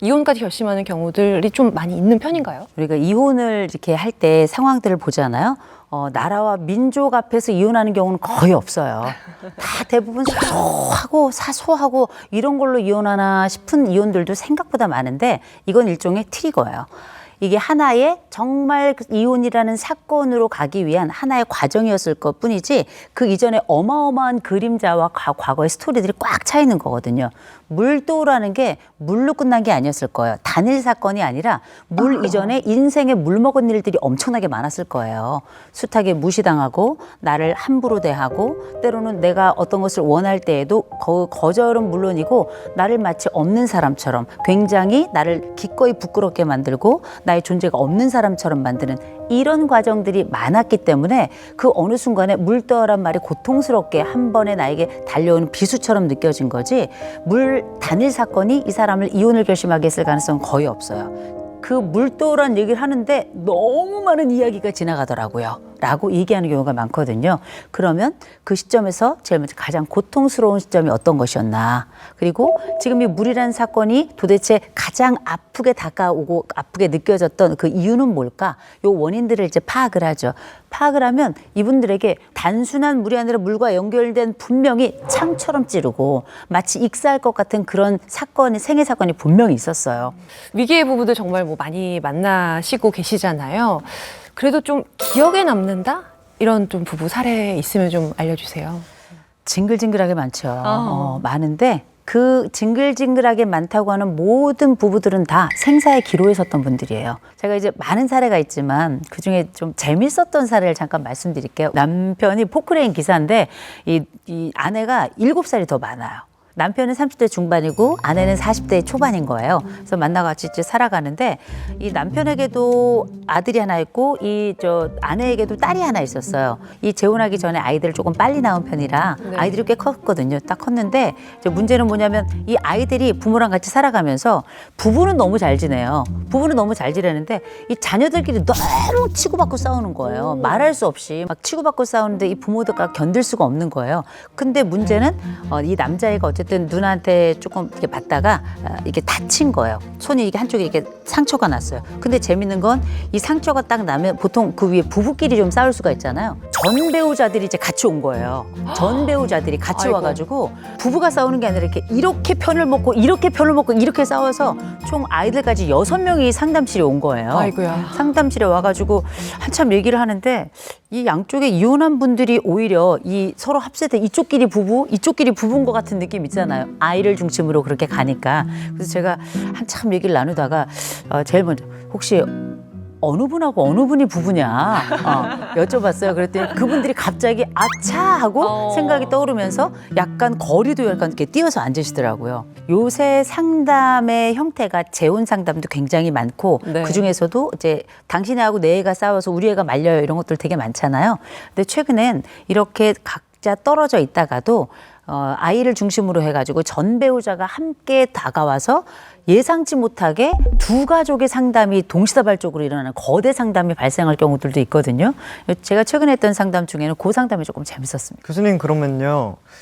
이혼까지 결심하는 경우들이 좀 많이 있는 편인가요? 우리가 이혼을 이렇게 할 때 상황들을 보잖아요. 어, 나라와 민족 앞에서 이혼하는 경우는 거의 없어요. 다 대부분 소소하고 사소하고 이런 걸로 이혼하나 싶은 이혼들도 생각보다 많은데 이건 일종의 트리거예요. 이게 하나의 정말 그 이혼이라는 사건으로 가기 위한 하나의 과정이었을 것 뿐이지 그 이전에 어마어마한 그림자와 과- 과거의 스토리들이 꽉 차 있는 거거든요. 물도라는 게 물로 끝난 게 아니었을 거예요. 단일 사건이 아니라 물 이전에 인생에 물 먹은 일들이 엄청나게 많았을 거예요. 숱하게 무시당하고 나를 함부로 대하고 때로는 내가 어떤 것을 원할 때에도 거, 거절은 물론이고 나를 마치 없는 사람처럼 굉장히 나를 기꺼이 부끄럽게 만들고 나의 존재가 없는 사람처럼 만드는 이런 과정들이 많았기 때문에 그 어느 순간에 물떠란 말이 고통스럽게 한 번에 나에게 달려오는 비수처럼 느껴진 거지 물 단일 사건이 이 사람을 이혼을 결심하게 했을 가능성은 거의 없어요. 그 물도란 얘기를 하는데 너무 많은 이야기가 지나가더라고요. 라고 얘기하는 경우가 많거든요. 그러면 그 시점에서 제일 먼저 가장 고통스러운 시점이 어떤 것이었나. 그리고 지금 이 물이라는 사건이 도대체 가장 아프게 다가오고 아프게 느껴졌던 그 이유는 뭘까? 요 원인들을 이제 파악을 하죠. 파악을 하면 이분들에게 단순한 물이 아니라 물과 연결된 분명히 창처럼 찌르고 마치 익사할 것 같은 그런 사건이 생애 사건이 분명히 있었어요. 위기의 부부들 정말 뭐 많이 만나시고 계시잖아요. 그래도 좀 기억에 남는다? 이런 좀 부부 사례 있으면 좀 알려주세요. 징글징글하게 많죠. 어, 많은데 그 징글징글하게 많다고 하는 모든 부부들은 다 생사의 기로에 섰던 분들이에요. 제가 이제 많은 사례가 있지만 그 중에 좀 재밌었던 사례를 잠깐 말씀드릴게요. 남편이 포크레인 기사인데 이, 이 아내가 일곱 살이 더 많아요. 남편은 30대 중반이고 아내는 40대 초반인 거예요. 그래서 만나 같이 이제 살아가는데 이 남편에게도 아들이 하나 있고 이 저 아내에게도 딸이 하나 있었어요. 이 재혼하기 전에 아이들을 조금 빨리 낳은 편이라 네. 아이들이 꽤 컸거든요. 딱 컸는데 이제 문제는 뭐냐면 이 아이들이 부모랑 같이 살아가면서 부부는 너무 잘 지내요. 부부는 너무 잘 지내는데 이 자녀들끼리 너무 치고받고 싸우는 거예요. 말할 수 없이 막 치고받고 싸우는데 이 부모들과 견딜 수가 없는 거예요. 근데 문제는 어, 이 남자애가 어쨌든 누나한테 조금 이렇게 받다가 어, 이게 다친 거예요. 손이 이게 한쪽에 이렇게 상처가 났어요. 근데 재밌는 건 이 상처가 딱 나면 보통 그 위에 부부끼리 좀 싸울 수가 있잖아요. 전 배우자들이 이제 같이 온 거예요. 전 배우자들이 같이 아이고. 와가지고 부부가 싸우는 게 아니라 이렇게 이렇게 편을 먹고 이렇게 편을 먹고 이렇게 싸워서 총 아이들까지 여섯 명이 상담실에 온 거예요. 아이고야. 상담실에 와가지고 한참 얘기를 하는데 이 양쪽에 이혼한 분들이 오히려 이 서로 합세된 이쪽끼리 부부, 이쪽끼리 부부인 것 같은 느낌 있잖아요. 아이를 중심으로 그렇게 가니까. 그래서 제가 한참 얘기를 나누다가 어, 제일 먼저 혹시 어느 분하고 어느 분이 부부냐 어, 여쭤봤어요. 그랬더니 그분들이 갑자기 아차 하고 어. 생각이 떠오르면서 약간 거리도 약간 이렇게 띄어서 앉으시더라고요. 요새 상담의 형태가 재혼 상담도 굉장히 많고 네. 그 중에서도 이제 당신의 하고 내 애가 싸워서 우리 애가 말려요 이런 것들 되게 많잖아요. 근데 최근엔 이렇게 각자 떨어져 있다가도 어, 아이를 중심으로 해가지고 전 배우자가 함께 다가와서 예상치 못하게 두 가족의 상담이 동시다발적으로 일어나는 거대 상담이 발생할 경우들도 있거든요. 제가 최근에 했던 상담 중에는 그 상담이 조금 재밌었습니다. 교수님 그러면요